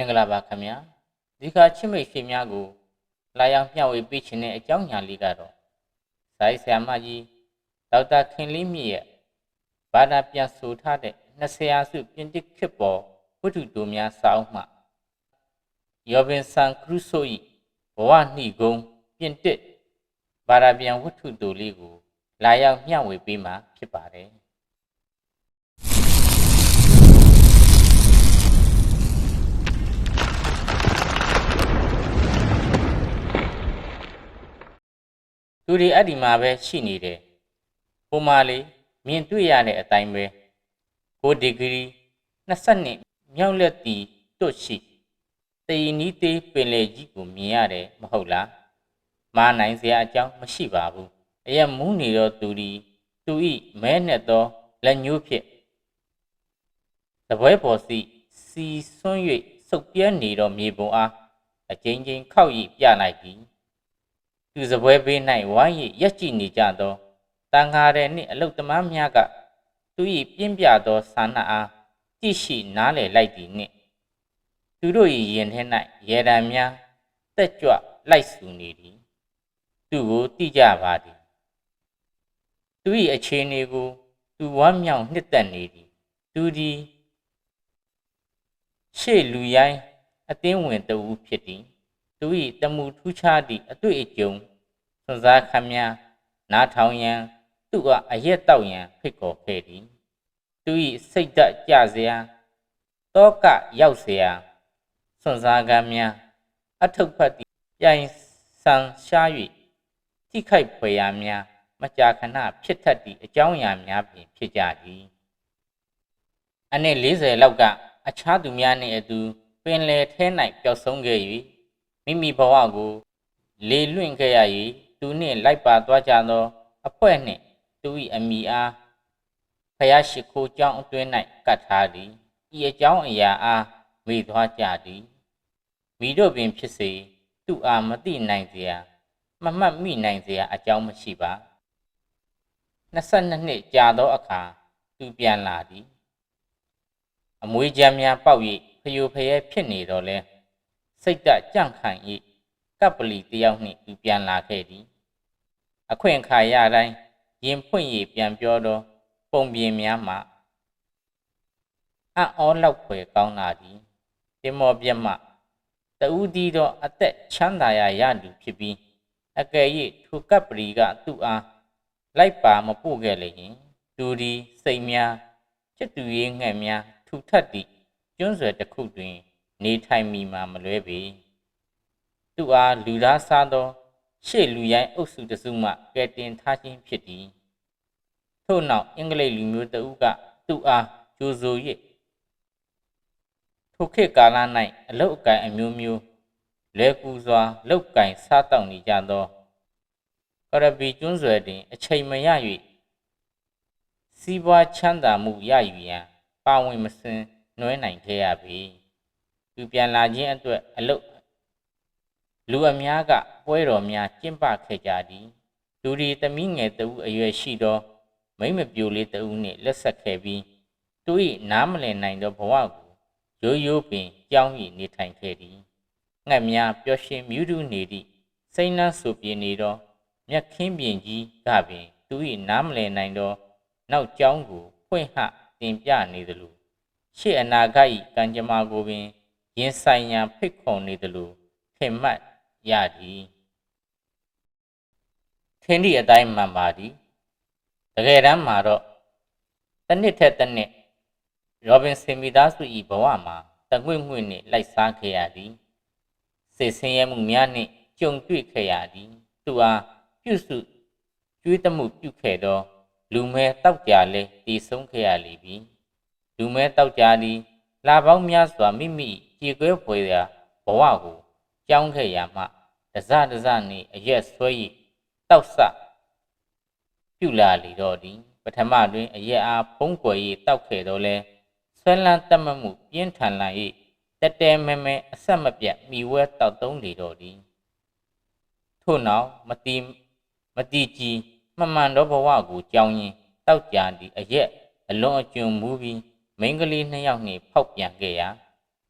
င်္ဂလာပါခင်ဗျာဒီခါချစ်မိတ်ဆွေများကိုလာရောက်မျှဝေပေးခြင်းတဲ့အကြောင်းညာလေးကတော့ဇိုင်းဆရာမကြီးဒေါက်တာခင်လေးမြင့်ရဲ့ဘာသာပြန်ဆိုထားတဲ့20ရာစုပြင်တစ်ခေတ်ပေါ်ဝတ္ထုတိုများစာအုပ်မှယောဘင်ဆန်ခရုဆို၏ဘဝနှိဂုံပြင်တစ်ဘာသာပြန်ဝတ္ထုတိုလေးကိုလာရောက်မျှဝေပေးမှာဖြစ်ပါတယ် သူတွေအဲ့ဒီမှာပဲရှိနေတယ်။ဟိုမှာလေမြင်တွေ့ရတဲ့အတိုင်းပဲ9ဒီဂရီ22မြောက်လက်တီတွတ်ရှိတည်နီးသေးပင်လေကြီးကိုမြင်ရတယ်မဟုတ်လား။မာနိုင်စရာအကြောင်းမရှိပါဘူး။အရက်မူးနေတော့သူဒီသူဤမဲနဲ့သောလက်ညှိုးဖြင့်တပွဲပေါ်စီစီဆွန်း၍စုပ်ပြဲနေတော့မြေပုံအားအချင်းချင်းခောက်ရပြလိုက်သည် သူစပွဲဘေး၌ဝိုင်းရရက်ကြည့်နေကြသောတန်ဃာတဲ့နှင့်အလုတ်သမားများကသူ၏ပြင်းပြသောဆန္ဒအားကြည့်ရှိနားလည်လိုက်သည်နှင့်သူတို့၏ရင်ထဲ၌ရေတံများတက်ကြွလိုက်ဆူနေသည်သူကိုတိကြပါသည်သူ၏အခြေအနေကိုသူဝမ်းမြောက်နှစ်သက်နေသည်သူသည်ရှေ့လူရိုင်းအသင်းဝင်တဦးဖြစ်သည်သူ၏တမှုထူးခြားသည့်အတွေ့အကြုံ စွစားခမည်းနားထောင်ရန်သူကအရက်တောက်ရန်ဖိတ်ခေါ်ခဲ့သည်သူ၏စိတ်ဓာတ်ကြစရာတောကရောက်စရာစွန်စားကမ်းများအထုပ်ဖတ်သည့်ပြိုင်ဆန်ရှား၍ထိခိုက်ဖွယ်ရာများမကြာခဏဖြစ်တတ်သည့်အကြောင်းအရာများပင်ဖြစ်ကြသည်အနည်း40လောက်ကအခြားသူများနှင့်အတူပင်လယ်ထဲ၌ပျောက်ဆုံးခဲ့၍မိမိဘဝကိုလေလွင့်ခဲ့ရ၏ သူနှင့်လိုက်ပါသွားကြသောအဖွဲ့နှင့်သူ၏အမိအားဖယားရှိခိုးကြောင်းအတွင်း၌ကတ်ထားသည်ဤအကြောင်းအရာအားမေ့သွားကြသည်မိတို့ပင်ဖြစ်စေသူအားမသိနိုင်เสียမမှတ်မိနိုင်เสียအကြောင်းမရှိပါ22နှစ်ကြာသောအခါသူပြန်လာသည်အမွေးချမ်းများပေါက်၍ဖယိုဖယဲဖြစ်နေတော့လဲစိတ်ဓာတ်ကြန့်ခိုင်၏ ကပ်ပလီတယောက်နှင့်သူပြန်လာခဲ့သည် အခွင့်အခါရတိုင်းရင်ဖွင့်၍ပြန်ပြောသောပုံပြင်များမှအံ့ဩလောက်ဖွယ်ကောင်းလာသည်တင်မောပြက်မှတူးဒီသောအသက်ချမ်းသာရာရသူဖြစ်ပြီးအကယ်၍ထိုကပ်ပလီကသူ့အားလိုက်ပါမပို့ခဲ့လေရင်သူဒီစိတ်များချစ်သူရေးငှက်များထူထပ်သည့်ကျွန်းဆွယ်တစ်ခုတွင် နေထိုင်မိမှာမလွဲပေ သူအားလူသားစားသော ရှေ့လူရိုင်းအုပ်စုတစုမှကဲတင်ထားခြင်းဖြစ်သည်ထို့နောက်အင်္ဂလိပ်လူမျိုးတဦးကသူ့အားကြိုဆို၍ထိုခေတ်ကာလ၌အလုတ်အကင်အမျိုးမျိုးလဲကူစွာလောက်ကင်စားတောက်နေကြသောကရဘီကျွန်းဆွယ်တွင် အချိန်မရ၍စီးပွားချမ်းသာမှုရယူရန်ပါဝင်မစင်နှွဲနိုင်ခဲ့ရပြီသူပြန်လာခြင်းအတွက်အလုတ် လူအများကပွဲတော်များကျင်းပခဲ့ကြသည်လူဒီသမီးငယ်တဦးအရွယ်ရှိသောမိမ့်မပြိုလေးတဦးနှင့်လက်ဆက်ခဲ့ပြီးသူ၏နားမလည်နိုင်သောဘဝကိုရိုးရိုးပင်ကြောင်း၍နေထိုင်ခဲ့သည်ငှက်များပျော်ရွှင်မြူးတူးနေသည့်စိမ့်နှန်းဆူပြင်းနေသောမြက်ခင်းပြင်ကြီးကပင်သူ၏နားမလည်နိုင်သောနောက်ကျောင်းကိုဖွင့်ဟတင်ပြနေသလိုရှေ့အနာဂတ်၏ကံကြမ္မာကိုပင်ရင်ဆိုင်ရန်ဖိတ်ခေါ်နေသလိုထင်မှတ် ရသည်ထင်းသည့်အတိုင်းမှန်ပါသည်တကယ်တမ်းမှာတော့တစ်နှစ်ထက်တစ်နှစ်ရောဘင်စင်မီသားစု၏ဘဝမှာတငွေ့ငွေ့နှင့်လိုက်စားခဲ့ရသည်စိတ်ဆင်းရဲမှုများနှင့်ကြုံတွေ့ခဲ့ရသည်သူအားပြုစုကျွေးတမှုပြုခဲ့သော လူမဲတောက်ကြလဲတည်ဆုံးခဲ့ရလိမ့်ပြီလူမဲတောက်ကြသည်လာပေါင်းများစွာမိမိကြေကွဲဖွယ်ရာဘဝကို ကြောင်းခဲ့ရမှတစတစနေအရက်ဆွဲ၏တောက်ဆပြုလာလေတော့သည်ပထမတွင်အရက်အားဖုံးကွယ်၍တောက်ခဲ့တော့လဲဆွဲလန်းတတ်မှတ်မှုပြင်းထန်လာ၏တတဲမဲမဲအဆက်မပြတ်မိဝဲတောက်သုံးလေတော့သည်ထို့နောက်မတိမတိကြီးမမှန်သောဘဝကိုကြောင်းရင်တောက်ကြသည်အရက်အလွန်အကျွံမူပြီးမိန်းကလေးနှစ်ယောက်နှင့်ဖောက်ပြန်ခဲ့ရာ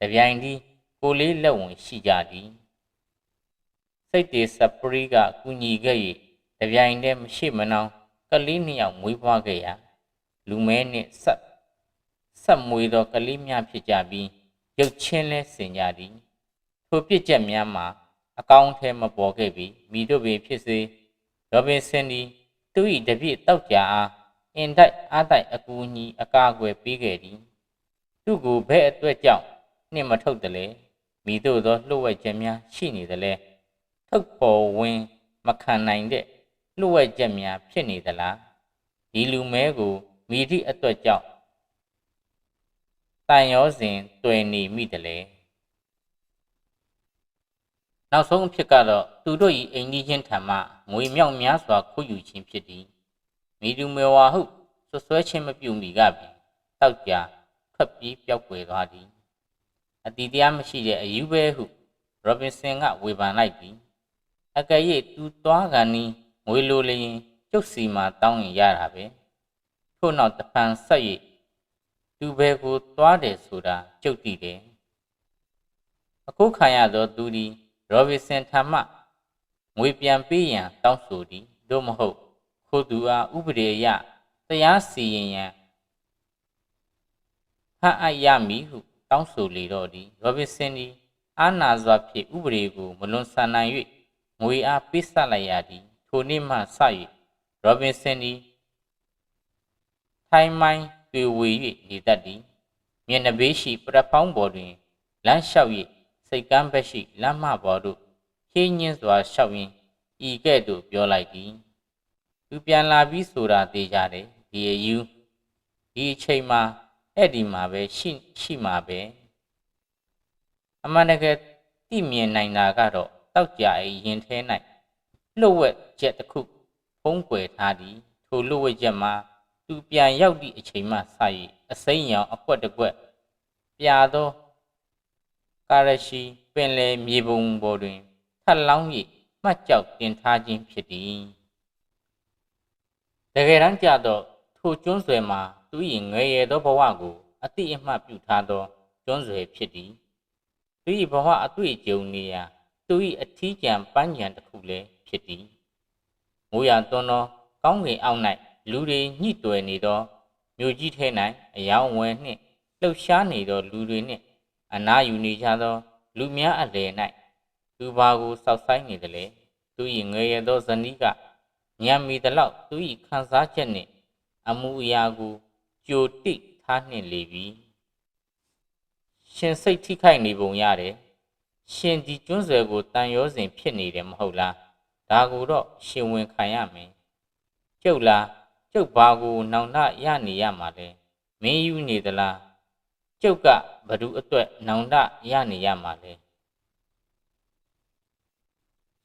တပြိုင်တည်းကိုလေးလက်ဝင်ရှိကြသည် စိတ်တေစပရီကကူညီခဲ့၍တပြိုင်တည်းမရှိမနှောင်းကလေးနှစ်ယောက်မွေးဖွားခဲ့ရာလူမဲနှင့်ဆက်ဆက်မွေသောကလေးများဖြစ်ကြပြီးရုပ်ချင်းလဲစင်ကြသည်ထိုပြစ်ချက်များမှာအကောင်းထဲမပေါ်ခဲ့ပြီးမိတို့ပင်ဖြစ်စေရောဘင်ဆန်ဒီသူ၏တပြည့်တောက်ကြအားအင်တိုက်အားတိုက်အကူအညီအကာအကွယ်ပေးခဲ့သည်သူကိုဘဲ့အတွက်ကြောင့်နှင့်မထုတ်တယ်လေမိတို့သောလှုပ်ဝက်ချက်များရှိနေတယ်လေ ထုတ်ပေါ်ဝင်မခံနိုင်တဲ့လှုပ်ဝက်ချက်များဖြစ်နေသလားဒီလူမဲကိုမိသည့်အတွက်ကြောင့်တန်ရောစဉ်တွေ့နေမိတယ်လေနောက်ဆုံးအဖြစ်ကတော့သူတို့၏အိမ်ကြီးချင်းထံမှငွေမြောက်များစွာခိုးယူခြင်းဖြစ်သည်မိသူမေဝါဟုဆွဆွဲခြင်းမပြုမိကပင်တောက်ကြထွက်ပြေးပျောက်ကွယ်သွားသည်အတီတရားမရှိတဲ့အယူပဲဟုရောဘင်ဆန်ကဝေဖန်လိုက်သည် အကယ်၍သူသွားကန်နီးငွေလိုလျင်ကျုပ်စီမှာတောင်းရင်ရတာပဲထို့နောက်တဖန်ဆက်၍သူဘယ်ကိုသွားတယ်ဆိုတာကျုပ်သိတယ်အခုခံရသောသူသည်ရောဘင်ဆန်ထံမှငွေပြန်ပေးရန်တောင်းဆိုသည်သို့မဟုတ်ခိုးသူအားဥပဒေအရတရားစီရင်ရန်ဟန်အပ်ရမည်ဟုတောင်းဆိုလေတော့သည်ရောဘင်ဆန်သည်အာနာစွာဖြင့်ဥပဒေကိုမလွန်ဆန်နိုင်၍ ငွေအားပေးဆက်လိုက်ရသည်ထိုနေ့မှစ၍ရောဘင်ဆန်သည်ထိုင်းမိုင်းတွေ့ဝေ၍နေတတ်သည်မျက်နှာဘေးရှိပရဖောင်းပေါ်တွင်လမ်းလျှောက်၍စိတ်ကမ်းဘက်ရှိလမ်းမပေါ်သို့ခင်းညင်းစွာလျှောက်ရင်းဤကဲ့သို့ပြောလိုက်သည်သူပြန်လာပြီးဆိုတာသိကြတယ်ဒီအယူဒီအချိန်မှာအဲ့ဒီမှာပဲရှိရှိမှာပဲအမှန်တကယ်သိမြင်နိုင်တာကတော့ တောက်ကြအိရင်ထဲ၌လှုပ်ဝက်ချက်တစ်ခုဖုံးကွယ်ထားသည်ထိုလှုပ်ဝက်ချက်မှာသူပြန်ရောက်သည့်အချိန်မှစ၍အစိမ်းရောင်အကွက်တကွက်ပြာသောကာရရှိပင်လေမြေပုံပေါ်တွင်ထပ်လောင်း၍မှတ်ကြောက်တင်ထားခြင်းဖြစ်သည်တကယ်တမ်းကြတော့ထိုကျွန်းဆွယ်မှာသူ၏ငယ်ရသောဘဝကိုအတိအမှတ်ပြုထားသောကျွန်းဆွယ်ဖြစ်သည်သူ၏ဘဝအတွေ့အကြုံနေရာ သူ၏အထီးကျန်ပန်းကျန်တစ်ခုလည်းဖြစ်သည်မိုးရသွန်းသောကောင်းကင်အောက်၌လူတွေညှိတွယ်နေသောမြို့ကြီးထဲ၌အယောင်ဝယ်နှင့်လှုပ်ရှားနေသောလူတွေနှင့်အနာယူနေကြသော လူများအလယ်၌သူဘာကိုစောက်ဆိုင်နေသလဲသူ၏ငယ်ရသောဇနီးကညံမီသလောက်သူ၏ခံစားချက်နှင့် အမှုအရာကိုကြိုတိထားနှင့်လေပြီရှင်စိတ်ထိခိုက်နေပုံရတယ် ရှင်ဒီကျွန်းဆွယ်ကိုတန်ရောစဉ်ဖြစ်နေတယ်မဟုတ်လားဒါကိုတော့ရှင်ဝင်ခံရမယ်ကျုပ်လားကျုပ်ဘာကိုနောင်တရနေရမှာလဲမင်းယူနေသလားကျုပ်ကဘဒုအတွက်နောင်တရနေရမှာလဲ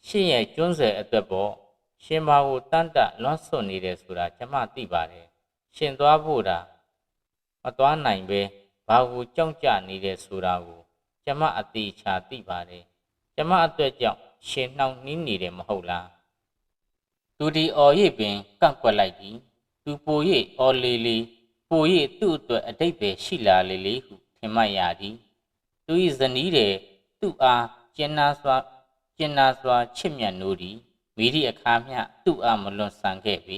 ရှင်ရဲ့ကျွန်းဆွယ်အတွက်ပေါ့ရှင်ဘာကိုတန်တလွတ်ဆွနေတယ်ဆိုတာကျွန်မသိပါတယ်ရှင်သွားဖို့တာမသွားနိုင်ပဲဘာကိုကြောက်ကြနေတယ်ဆိုတာကို ကျွန်မအသေးချာသိပါတယ်ကျွန်မအတွက်ကြောင့်ရှင်နှောင့်နှင်းနေတယ်မဟုတ်လားသူဒီအော်ရိပ်ပင်ကန့်ကွက်လိုက်သည်သူပိုရိပ်အော်လီလီပိုရိပ်သူ့အတွက်အတိတ်ပဲရှိလာလေလေဟုထင်မှတ်ရသည်သူ၏ဇနီးတဲ့သူ့အားကျင်နာစွာကျင်နာစွာချစ်မြတ်နိုးသည်မိသည့်အခါမျှသူ့အားမလွန်ဆန်ခဲ့ပြီ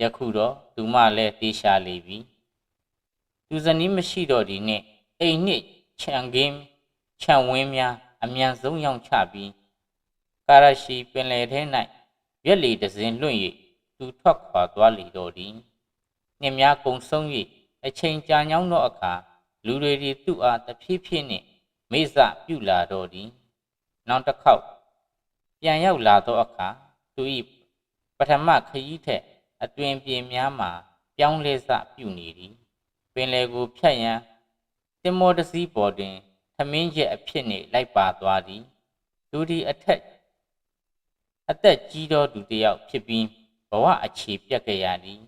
ယခုတော့သူမလည်းတေးရှာလေပြီသူဇနီးမရှိတော့ဒီနှင့်အိမ်နှင့်ခြံကင်း ခြံဝင်းများအမြန်ဆုံးရောက်ချပြီးကာရရှိပင်လယ်ထဲ၌ရွက်လီတစင်းလွင့်၍သူထွက်ခွာသွားလေတော့သည်နှင်းများကုံဆုံး၍အချိန်ကြာညောင်းသောအခါလူတွေသည်သူ့အားတဖြည်းဖြည်းနှင့်မေ့စပြုလာတော့သည်နောက်တစ်ခေါက်ပြန်ရောက်လာသောအခါသူ၏ပထမခရီးထက်အတွင်ပြေများမှာပြောင်းလဲစပြုနေသည်ပင်လယ်ကိုဖြတ်ရန်တင်မောတစည်းပေါ်တွင် သမင်းကျက်အဖြစ်နှင့်လိုက်ပါသွားသည်သူသည်အထက်အသက်ကြီးသောသူတစ်ယောက်ဖြစ်ပြီးဘဝအခြေပြတ်ခဲ့ရသည်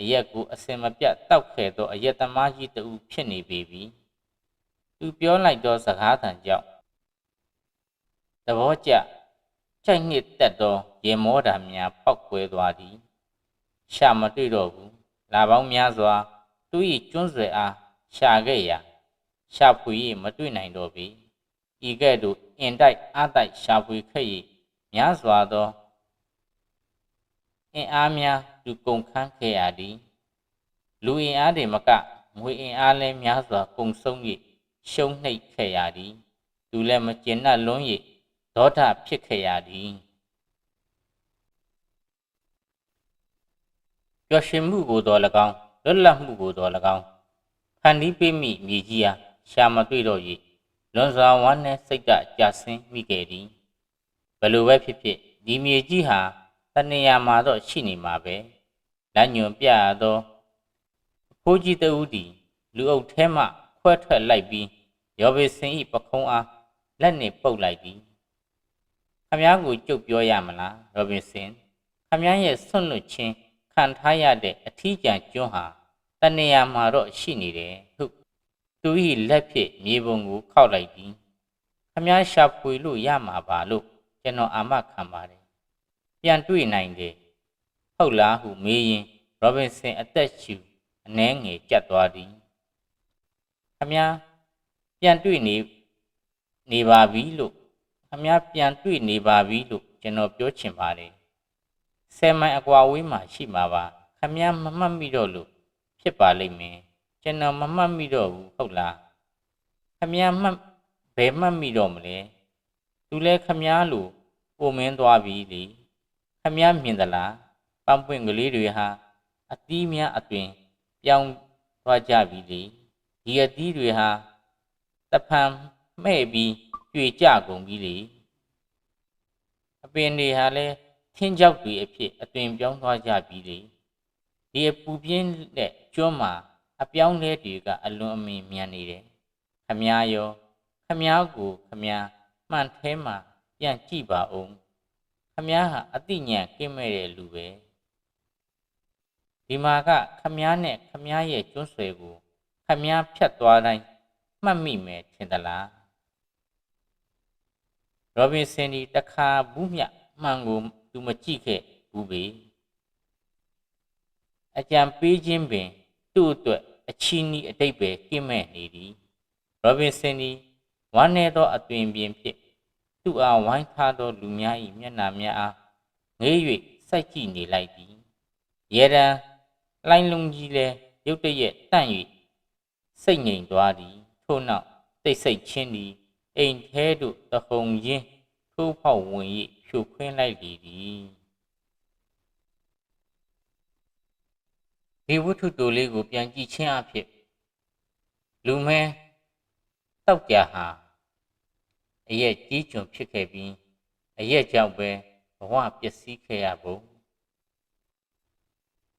အရက်ကိုအစင်မပြတ်တောက်ခဲ့သောအရက်သမားကြီးတူဖြစ်နေပေပြီသူပြောလိုက်သောစကားသံကြောင့်သဘောကျချိုက်နှစ်တက်သောရေမောတာများပောက်ကွဲသွားသည်ရှာမတွေ့တော့ဘူးလာပေါင်းများစွာသူ၏ကျွန်းဆွယ်အားရှာခဲ့ရာ ရှာဖွေ၍မတွေ့နိုင်တော့ပြီဤကဲ့သို့အင်တိုက်အားတိုက်ရှာဖွေခဲ့၍များစွာသောအင်အားများလူကုန်ခန်းခဲ့ရသည်လူအင်အားတွေမကငွေအင်အားလည်းများစွာကုန်ဆုံး၍ရှုံးနှိပ်ခဲ့ရသည်သူလည်းမကျင်နှက်လွန်း၍ဒေါသဖြစ်ခဲ့ရသည်ပျော်ရွှင်မှုကိုတော်၎င်းလွတ်လပ်မှုကိုတော်၎င်းဖန်တီးပေးမိမြေကြီးအား ရှာမတွေ့တော့၍လွန်စွာဝမ်းနဲ့စိတ်ဓာတ်ကြဆင်းမိခဲ့သည်ဘယ်လိုပဲဖြစ်ဖြစ်ဒီမြေကြီးဟာတဏှာမှာတော့ရှိနေမှာပဲလက်ညွန်ပြရသောအဖိုးကြီးတဦးသည်လူအုပ်ထဲမှခွဲထွက်လိုက်ပြီးရောဘေစင်ဤပခုံးအားလက်နှင့်ပုတ်လိုက်သည်ခမည်းကိုကြုတ်ပြောရမလားရောဘင်စင်ခမည်းရဲ့ဆွန့်လွတ်ခြင်းခံထားရတဲ့အထီးကျန်ကျွန်းဟာတဏှာမှာတော့ရှိနေတယ်ဟု သူ၏လက်ဖြင့်မြေပုံကိုခောက်လိုက်သည်ခမည်းရှာဖွေလို့ရမှာပါလို့ကျွန်တော်အာမခံပါတယ်ပြန်တွေ့နိုင်တယ်ဟုတ်လားဟုမေးရင်ရောဘင်ဆင်အသက်ရှူအနှဲငယ်ကြက်သွားသည်ခမည်းပြန်တွေ့နေနေပါပြီလို့ခမည်းပြန်တွေ့နေပါပြီလို့ကျွန်တော်ပြောချင်ပါတယ်ဆယ်မိုင်အကွာဝေးမှာရှိမှာပါခမည်းမမှတ်မိတော့လို့ဖြစ်ပါလိမ့်မယ် ကျွန်တော်မမှတ်မိတော့ဘူးဟုတ်လားခမည်းမှတ်ဘယ်မှတ်မိတော့မလဲသူလဲခမည်းလို့ပုံမင်းသွားပြီလေခမည်းမြင်သလားပန်းပွင့်ကလေးတွေဟာအသီးများအတွင်ပြောင်းသွားကြပြီလေဒီအသီးတွေဟာတဖန်မဲ့ပြီးကြွေကြကုန်ပြီလေအပင်တွေဟာလည်းထင်းကြောက်တွေအဖြစ်အသွင်ပြောင်းသွားကြပြီလေဒီအပူပြင်းတဲ့ကျွန်းမှာ အပြောင်းလဲတွေကအလွန်အမင်းမြန်နေတယ်ခမားရောခမားကိုခမားမှန်ထဲမှာပြန်ကြည့်ပါဦးခမားဟာအတိညာကင်းမဲ့တဲ့လူပဲဒီမှာကခမားနဲ့ခမားရဲ့ကျွန်းဆွယ်ကိုခမားဖြတ်သွားတိုင်းမှတ်မိမယ်ထင်သလားရောဘင်ဆန်ဒီတခါဘူးမြမှန်ကိုသူမကြည့်ခဲ့ဘူးပေအကြံပေးခြင်းပင်သူ့အတွက် အချီးနီးအတိတ်ပဲကင်းမဲ့နေသည်ရောဘင်ဆန်ဒီဝမ်းနေသောအသွင်ပြင်ဖြစ်သူ့အားဝိုင်းထားသောလူများ၏မျက်နှာများအားငေး၍စိုက်ကြည့်နေလိုက်သည်ရေတံလိုင်းလုံးကြီးလဲရုတ်တရက်တန့်၍စိတ်ငြိမ်သွားသည်ထို့နောက်တိတ်ဆိတ်ချင်းသည်အိမ်ထဲသို့တဟုန်ရင်းထိုးဖောက်ဝင်၍ဖြိုခွင်းလိုက်လေသည် ဒီဝတ္ထုတိုလေးကိုပြန်ကြည့်ချင်းအဖြစ်လူမဲတောက်ကြဟာအရက်ကြီးကျွန်ဖြစ်ခဲ့ပြီးအရက်ကြောင့်ပဲဘဝပျက်စီးခဲ့ရဖို့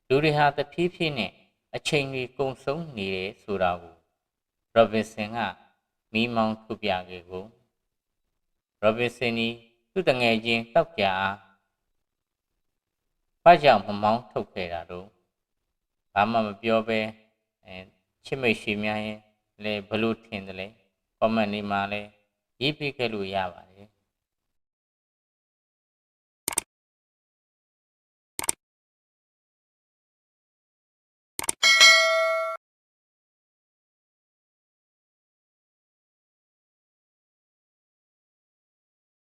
လူတွေဟာတဖြည်းဖြည်းနဲ့အချိန်ကြီးကုန်ဆုံးနေတယ်ဆိုတာကိုရောဘင်ဆန်ကမိမောင်းထုတ်ပြခဲ့ကိုရောဘင်ဆန်ဒီသူ့တငယ်ချင်းတောက်ကြအားဘာကြောင့်မမောင်းထုတ်ခဲ့တာတော့ ဘာမှမပြောဘဲအဲချစ်မိတ်ရှိများရင်လည်းဘလို့ထင်တယ်လဲ comment လေးမှာလည်းရေးပြခဲ့လို့ရပါတယ်